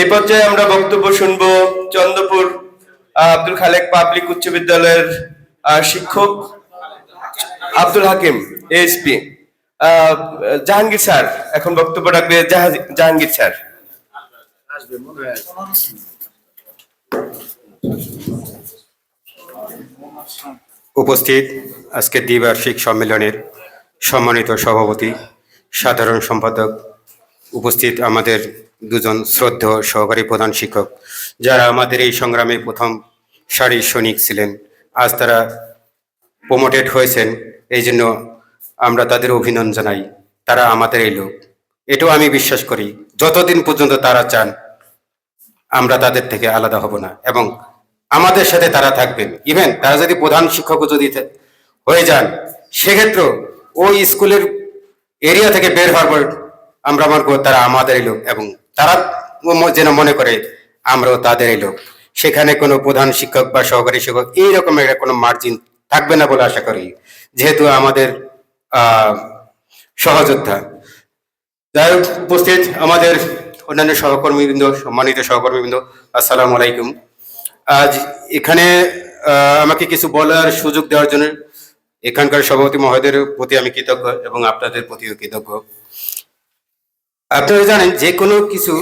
এই পর্যায়ে আমরা বক্তব্য শুনব চন্দ্রপুর আব্দুল খালেক পাবলিক উচ্চ বিদ্যালয়ের শিক্ষক আব্দুল হাকিম এএসপি জাহাঙ্গীর স্যার, এখন বক্তব্য রাখবে জাহাঙ্গীর স্যার। উপস্থিত আজকে দ্বিবার্ষিক সম্মেলনের সম্মানিত সভাপতি, সাধারণ সম্পাদক, উপস্থিত আমাদের দুজন শ্রদ্ধেয় সহকারী প্রধান শিক্ষক, যারা আমাদের এই সংগ্রামে প্রথম সারির সৈনিক ছিলেন। আজ তারা প্রমোটেড হয়েছেন এই জন্য আমরা তাদের অভিনন্দন জানাই। তারা আমাদের এই লোক। এটাও আমি বিশ্বাস করি, যতদিন পর্যন্ত তারা চান, আমরা তাদের থেকে আলাদা হব না। এবং আমাদের সাথে তারা থাকবেন। ইভেন তারা যদি প্রধান শিক্ষক যদি হয়ে যান, সেক্ষেত্রেও ওই স্কুলের এরিয়া থেকে বের হওয়ার পর আমরা মনে তারা আমাদেরই লোক এবং তারা যেন মনে করে আমরাও তাদেরই লোক। সেখানে কোনো প্রধান শিক্ষক বা সহকারী শিক্ষক এই রকমের কোনো মার্জিন থাকবে না বলে আশা করি যেহেতু আমাদের সহযোদ্ধা। যাই হোক, উপস্থিত আমাদের অন্যান্য সহকর্মীবৃন্দ সম্মানিত সহকর্মীবৃন্দ আসসালামু আলাইকুম। আজ এখানে আমাকে কিছু বলার সুযোগ দেওয়ার জন্য এখানকার সভাপতি মহোদয়ের প্রতি আমি কৃতজ্ঞ এবং আপনাদের প্রতিও কৃতজ্ঞ। আপনারা জানেন যে কোনো কিছু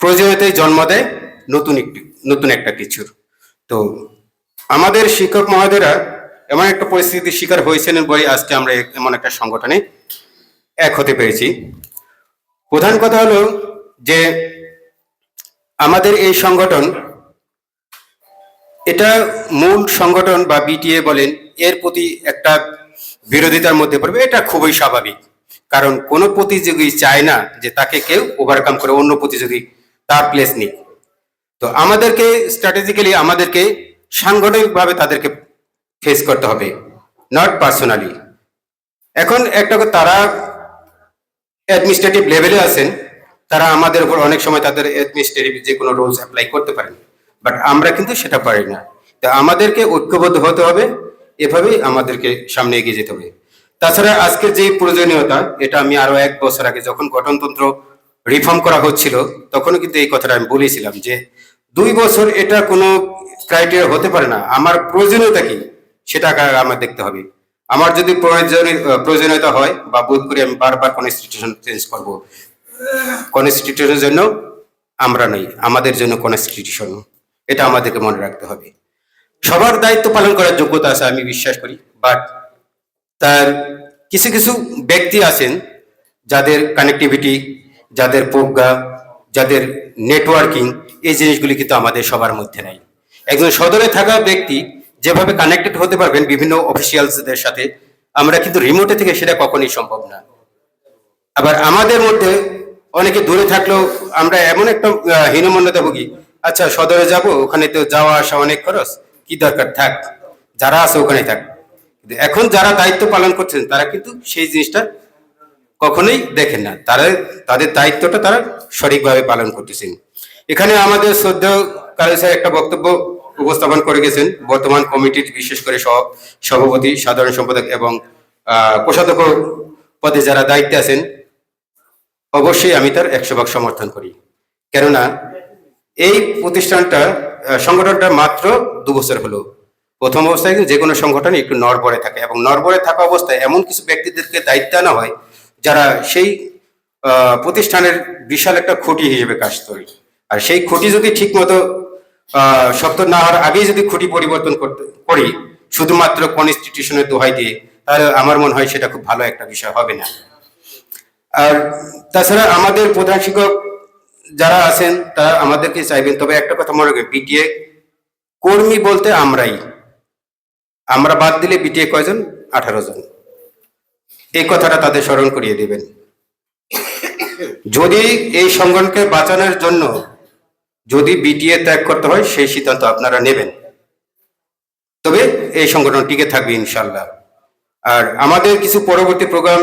প্রয়োজনীয়তায় জন্ম দেয় নতুন একটি, নতুন একটা কিছুর। তো আমাদের শিক্ষক মহোদয়রা এমন একটা পরিস্থিতির শিকার হয়েছিলেন বলে আজকে আমরা এমন একটা সংগঠনে এক হতে পেরেছি। প্রধান কথা হলো যে আমাদের এই সংগঠন, এটা মূল সংগঠন বা বিটিএ বলেন, এর প্রতি একটা বিরোধিতার মধ্যে পড়বে। এটা খুবই স্বাভাবিক। কারণ কোনো প্রতিযোগী চায় না যে তাকে কেউ ওভারকাম করে, অন্য প্রতিযোগী তার প্লেস নিক। তো আমাদেরকে স্ট্র্যাটেজিক্যালি আমাদেরকে সাংগঠনিকভাবে তাদেরকে ফেস করতে হবে নট পার্সোনালি এখন একটা তারা অ্যাডমিনিস্ট্রেটিভ লেভেলে আছেন, তারা আমাদের উপর অনেক সময় তাদের অ্যাডমিনিস্ট্রেটিভ যে কোনো রুলস অ্যাপ্লাই করতে পারেন বাট আমরা কিন্তু সেটা পারি না। তো আমাদেরকে ঐক্যবদ্ধ হতে হবে, এভাবেই আমাদেরকে সামনে এগিয়ে যেতে হবে। তাছাড়া আজকের যে প্রয়োজনীয়তা, এটা আমি আরও এক বছর আগে যখন গঠনতন্ত্র রিফর্ম করা হচ্ছিল, তখনও কিন্তু এই কথাটা আমি বলেছিলাম যে, দুই বছর এটা কোনো ক্রাইটেরিয়া হতে পারে না। আমার প্রয়োজনীয়তা কি? সেটা আমার দেখতে হবে। আমার যদি প্রয়োজনীয় প্রয়োজনীয়তা হয় বা বোধ করি আমি বারবার কনস্টিটিউশন চেঞ্জ করব কনস্টিটিউশনের জন্য আমরা নই, আমাদের জন্য কনস্টিটিউশন এটা আমাদেরকে মনে রাখতে হবে। সবার দায়িত্ব পালন করার যোগ্যতা আছে, আমি বিশ্বাস করি। বাট তার কিছু কিছু ব্যক্তি আছেন যাদের কানেক্টিভিটি যাদের প্রজ্ঞা, যাদের নেটওয়ার্কিং এই জিনিসগুলি কিন্তু আমাদের সবার মধ্যে নাই। একজন সদরে থাকা ব্যক্তি যেভাবে কানেক্টেড হতে পারবেন বিভিন্ন অফিসিয়ালসদের সাথে, আমরা কিন্তু রিমোটে থেকে সেটা কখনোই সম্ভব না। আবার আমাদের মধ্যে অনেকে দূরে থাকলেও আমরা এমন একটা হীনমন্যতা ভুগি আচ্ছা সদরে যাব, ওখানে তো যাওয়া আসা অনেক খরচ, কি দরকার থাক, যারা আছে ওখানে থাক। এখন যারা দায়িত্ব পালন করছেন, তারা কিন্তু সেই জিনিসটা কখনোই দেখেন না। তারা, তাদের দায়িত্বটা তারা সঠিকভাবে পালন করতেছেন। এখানে আমাদের শ্রদ্ধেয় কালী স্যার একটা বক্তব্য উপস্থাপন করে গেছেন। বর্তমান কমিটির বিশেষ করে সভাপতি, সাধারণ সম্পাদক এবং কোষাধ্যক্ষ পদে যারা দায়িত্বে আছেন, অবশ্যই আমি তার একশো ভাগ সমর্থন করি। কেননা, এই প্রতিষ্ঠানটা সংগঠনটা মাত্র দু বছর হলো। প্রথম অবস্থায় কিন্তু যে কোনো সংগঠন একটু নড়বড়ে থাকে এবং নড়বড়ে থাকা অবস্থায় এমন কিছু ব্যক্তিদেরকে দায়িত্ব আনা হয় যারা সেই প্রতিষ্ঠানের বিশাল একটা খুঁটি হিসেবে কাজ করে। আর সেই খুঁটি যদি ঠিক মতো শক্ত না হওয়ার আগেই যদি খুঁটি পরিবর্তন করতে, করি, শুধুমাত্র কনস্টিটিউশনের দোহাই দিয়ে, তাহলে আমার মনে হয় সেটা খুব ভালো একটা বিষয় হবে না। আর তাছাড়া আমাদের প্রধান শিক্ষক যারা আছেন, তারা আমাদেরকে চাইবেন, তবে একটা কথা মনে রাখবেন বিটিএ কর্মী বলতে আমরাই। আমরা বাদ দিলে বিটিএ কয়জন? আঠারো জন। এই কথাটা তাদের স্মরণ করিয়ে দিবেন। যদি এই সংগঠনকে বাঁচানোর জন্য যদি বিটিএ ত্যাগ করতে হয়, সেই সিদ্ধান্ত আপনারা নেবেন। তবে এই সংগঠন টিকে থাকবে ইনশাল্লাহ আর আমাদের কিছু পরবর্তী প্রোগ্রাম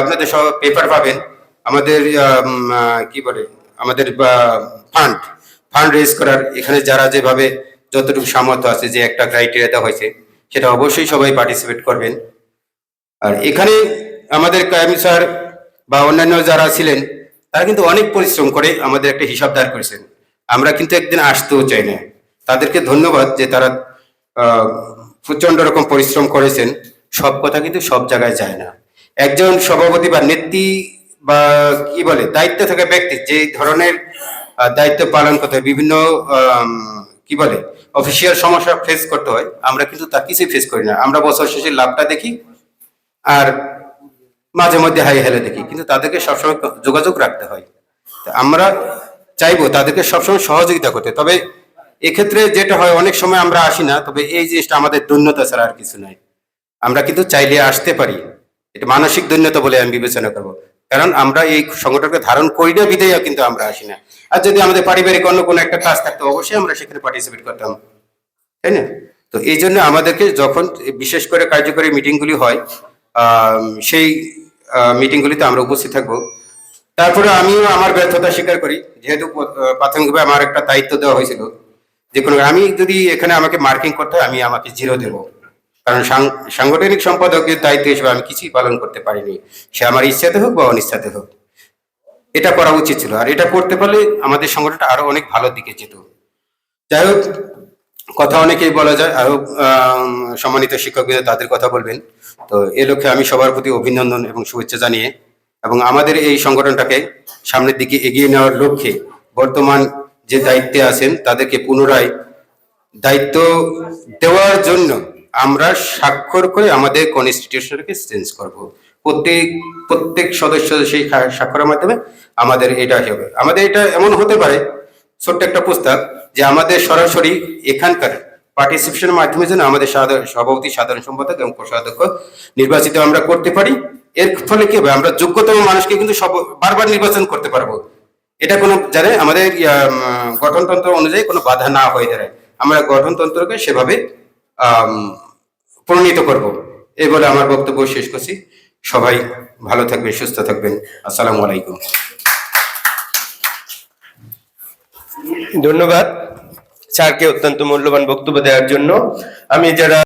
আপনাদের সব পেপার পাবেন। আমাদের কি বলে? আমাদের ফান্ড ফান্ড রেজ করার, এখানে যারা যেভাবে যতটুকু সামর্থ্য আছে, যে একটা ক্রাইটেরিয়া দেওয়া হয়েছে সেটা অবশ্যই সবাই পার্টিসিপেট করবেন। আর এখানে আমাদের কায়েমি স্যার বা অন্যান্য যারা ছিলেন তারা কিন্তু অনেক পরিশ্রম করে আমাদের একটা হিসাব দাঁড় করেছেন। আমরা কিন্তু একদিন আসতেও চাই না। তাদেরকে ধন্যবাদ যে তারা আহ, প্রচণ্ড রকম পরিশ্রম করেছেন। সব কথা কিন্তু সব জায়গায় যায় না। একজন সভাপতি বা নেত্রী বা কি বলে দায়িত্ব থাকা ব্যক্তি যে ধরনের দায়িত্ব পালন করতে বিভিন্ন কি বলে? অফিসিয়াল সমস্যা ফেস করতে হয়। আমরা কিন্তু তা কিছুই ফেস করি না। আমরা বছর শেষে লাভটা দেখি আর মাঝে মধ্যে হাই হেলে দেখি। কিন্তু তাদেরকে সবসময় যোগাযোগ রাখতে হয়। আমরা চাইব তাদেরকে সবসময় সহযোগিতা করতে। তবে এক্ষেত্রে যেটা হয়, অনেক সময় আমরা আসি না, তবে এই জিনিসটা আমাদের দৈন্যতা ছাড়া আর কিছু নয় আমরা কিন্তু চাইলে আসতে পারি। এটা মানসিক দৈন্যতা বলে আমি বিবেচনা করব। কারণ আমরা এই সংগঠনকে ধারণ করি না বিধেয় কিন্তু আমরা আসি না। আর যদি আমাদের পারিবারিক অন্য কোনো একটা কাজ থাকতো, অবশ্যই আমরা সেখানে পার্টিসিপেট করতাম। তাই না? তো এই জন্য আমাদেরকে যখন বিশেষ করে কার্যকরী মিটিংগুলি হয় সেই মিটিংগুলিতে আমরা উপস্থিত থাকব। তারপরে আমিও আমার ব্যর্থতা স্বীকার করি। যেহেতু প্রাথমিকভাবে আমার একটা দায়িত্ব দেওয়া হয়েছিল, যে কোনো আমি যদি এখানে আমাকে মার্কিং করতে আমি আমাকে জিরো দেবো। কারণ সাংগঠনিক সম্পাদকের দায়িত্ব হিসেবে আমি কিছুই পালন করতে পারিনি। সে আমার ইচ্ছাতে হোক বা অনিচ্ছাতে হোক। এটা করা উচিত ছিল। আর এটা করতে পারলে আমাদের সংগঠনটা আরও অনেক ভালো দিকে যেত। যাই হোক, কথা অনেকেই বলা যায়, আরও সম্মানিত শিক্ষকদের তাদের কথা বলবেন। তো এ লক্ষ্যে আমি সবার প্রতি অভিনন্দন এবং শুভেচ্ছা জানিয়ে এবং আমাদের এই সংগঠনটাকে সামনের দিকে এগিয়ে নেওয়ার লক্ষ্যে বর্তমান যে দায়িত্বে আছেন, তাদেরকে পুনরায় দায়িত্ব দেওয়ার জন্য আমরা স্বাক্ষর করে আমাদের কনস্টিটিউশনকে চেঞ্জ করব। প্রত্যেক প্রত্যেক সদস্য সেই স্বাক্ষরের মাধ্যমে আমাদের এটা হবে। আমাদের এটা এমন হতে পারে, ছোট্ট একটা প্রস্তাব যে আমাদের সরাসরি এখানকার পার্টিসিপেশনের মাধ্যমে যেন আমাদের সভাপতি, সাধারণ সম্পাদক এবং কোষাধ্যক্ষ নির্বাচিত আমরা করতে পারি। এর ফলে কি হবে? আমরা যোগ্যতম মানুষকে কিন্তু সব, বারবার নির্বাচন করতে পারব। এটা কোনো জানে আমাদের গঠনতন্ত্র অনুযায়ী কোনো বাধা না হয়ে দাঁড়ায়। আমরা গঠনতন্ত্রকে সেভাবে প্রণীত করব। এই বলে আমার বক্তব্য শেষ করছি। সবাই ভালো থাকবেন, সুস্থ থাকবেন। আসসালাম আলাইকুম। ধন্যবাদ। স্যারকে অত্যন্ত মূল্যবান বক্তব্য দেওয়ার জন্য। আমি যারা